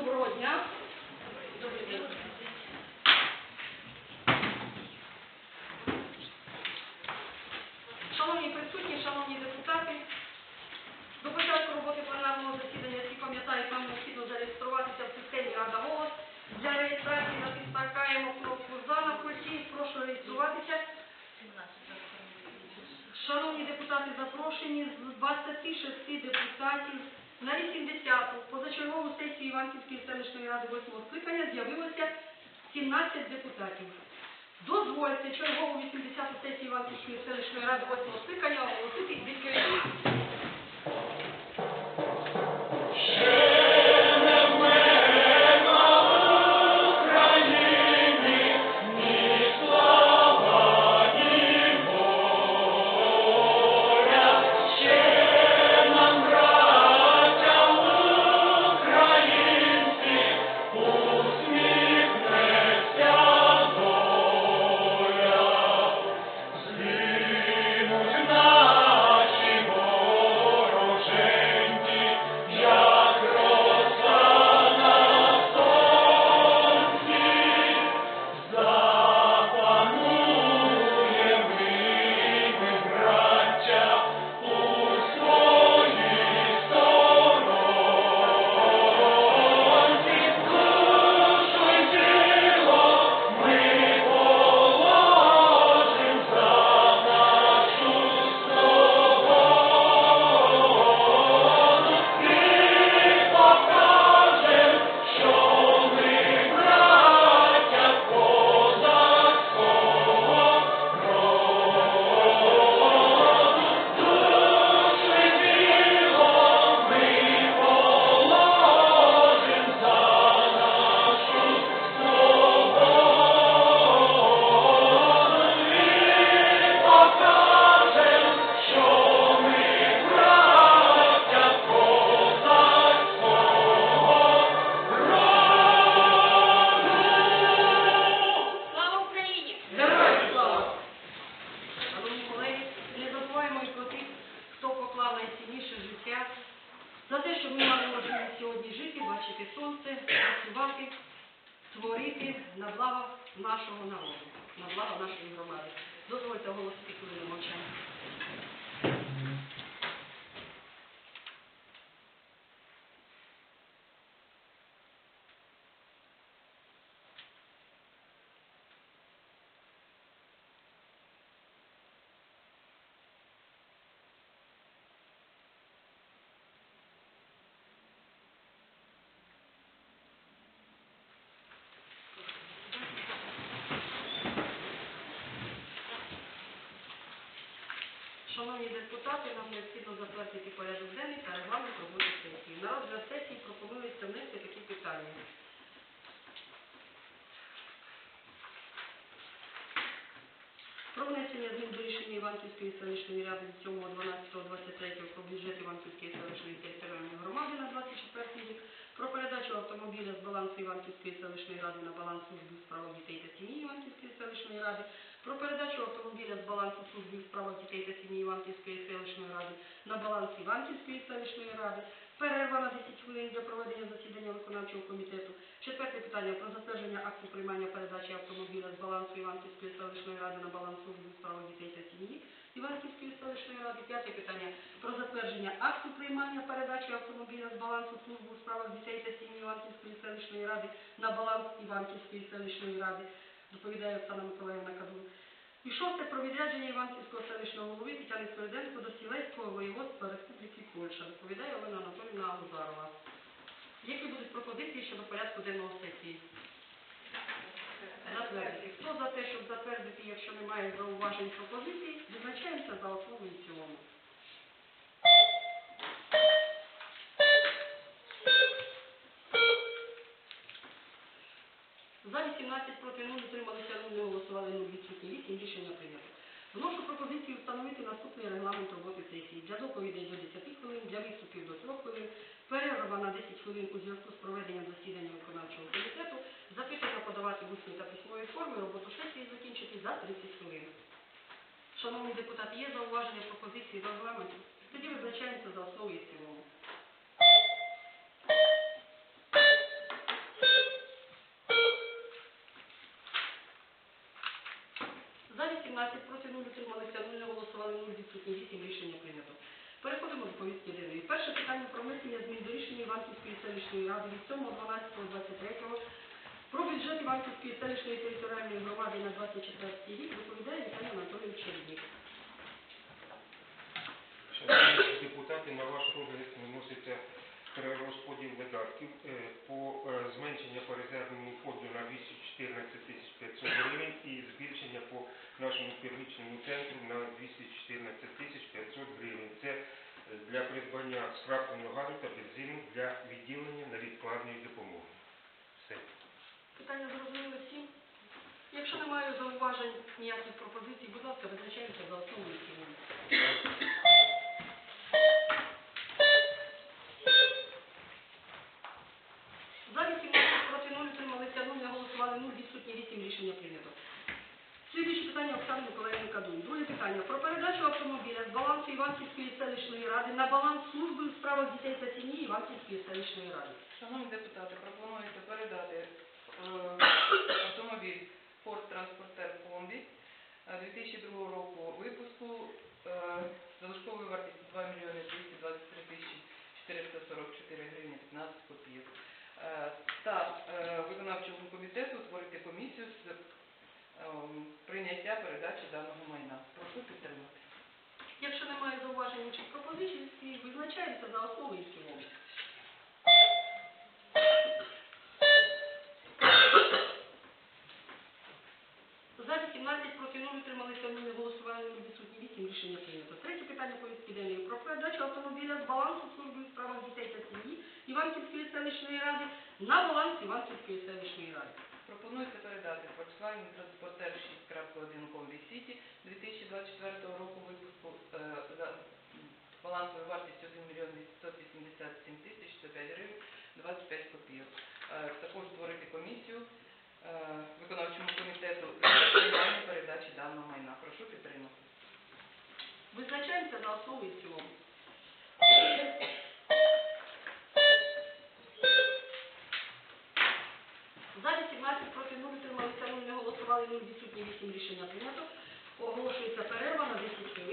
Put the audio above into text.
Доброго дня. Добрий день. Шановні присутні, шановні депутати, до початку роботи пленарного засідання всі пам'ятають, нам необхідно зареєструватися в системі Рада голос. Для реєстрації натискаємо кнопку за на пульті. Прошу реєструватися. Шановні депутати, запрошені з 26 депутатів на 80-ту позачергову сесію Іванківської селищної ради 8 скликання з'явилося 17 депутатів. Дозвольте чергову 80-ту сесію Іванківської селищної ради 8 скликання оголосити відкритою. Працювати, творити на благо нашого народу, на благо нашої громади. Дозвольте оголосити хвилину мовчання. Шановні депутати, нам необхідно затвердити порядок денний та регламент роботи сесії. На розгляд сесії пропонується внести такі питання. Про внесення змін до рішення Іванківської селищної ради 7.12.23 про бюджет Іванківської селищної територіальної громади на 24 рік, про передачу автомобіля з балансу Іванківської селищної ради на баланс служби у справах дітей та сім'ї Іванківської селищної ради, про передачу автомобіля з балансу служби у справах дітей та сім'ї Іванківської селищної ради на баланс Іванківської селищної ради, перерва на 10 хвилин для проведення засідання виконавчого комітету. Четверте питання про затвердження акту приймання передачі автомобіля з балансу Іванківської селищної ради на баланс служби у справах дітей та сім'ї Іванківської селищної ради. П'яте питання про затвердження акту приймання передачі автомобіля з балансу служби у справах дітей та сім'ї Іванківської селищної ради на баланс Іванківської селищної ради. Доповідає Оксана Миколаївна Кадун. І шосте про відрядження Іванківського селищного голови Тетяни Свериденко до Сілецького воєводства Республіки Польща. Доповідає Олена Анатолійовна Лузарова. Які будуть пропозиції щодо порядку денного сесії? Затвердити. Хто за те, щоб затвердити, якщо немає зауважень пропозицій, визначаємося за основу і цілому. За 18 проти 0 утрималися 0, не голосували 0 відсутні 8. Рішення прийнято. Вношу пропозицію встановити наступний регламент роботи сесії. Для доповідей до 10 хвилин, для виступів до 3 хвилин, перерва на 10 хвилин у зв'язку з проведенням засідання виконавчого комітету, запитання подавати в та письмовій формі, роботу сесії закінчити за 30 хвилин. Шановні депутати, є зауваження пропозиції до регламенту? Тоді визначаємося за основу і цілому. За 18 проти 0 утрималися 0, не голосували 0, відсутні 8, рішення прийнято. Переходимо до повістки денної. Перше питання про внесення змін до рішення Іванківської селищної ради від 7.12.23 про бюджет Іванківської селищної територіальної громади на 24 рік доповідає Віталій Анатолійович Чернік. Шановні депутати, на ваш розгляд перерозподіл видатків е, по е, зменшення по резервному фонду на 214 тисяч 500 гривень і збільшення по нашому первічному центру на 214 тисяч 500 гривень. Це для придбання скрапленого газу та бензину для відділення невідкладної допомоги. Все. Питання зрозуміли всім? Якщо немає зауважень, ніяких пропозицій, будь ласка, визначаємося за основу і в цілому. За 18 проти 0 утрималися 0, не голосували 0, відсутні 8, рішення прийнято. Слідуюче питання Оксани Миколаївни Кадун. Друге питання. Про передачу автомобіля з балансу Іванківської селищної ради на баланс служби у справах дітей та сім'ї Іванківської селищної ради. Шановні депутати, пропонується передати е, автомобіль Ford Transporter Комбі е, 2002 року випуску е, залишковою вартістю 2 мільйони 223 тисячі 444 гривні 15 копійок. Е, Та е, виконавчому комітету утворити комісію з е, прийняття передачі даного майна. Прошу підтримати. Якщо немає зауважень чи пропозицій, всі визначаємося за основу і цілому. За 18 проти 0 утрималися 0, не голосували 0, відсутні 8, рішення прийнято. Третє питання повістки денної про передачу автомобіля з балансу служби у справах дітей та сім'ї Іванківської селищної ради на баланс Іванківської селищної ради. Пропонується передати Volkswagen Transporter 6.1 Combi City 2024 року випуску е, балансовою вартістю 1 мільйон 887 тисяч 105 гривень 25 копійок. Е, Також створити комісію е, виконавчому комітету передачі даного майна. Прошу підтримати. Визначаємося за основу і цілому. За 18 проти 0 утрималися не голосували 0, відсутні 8 рішення прийнято. Оголошується перерва на 10 хвилин.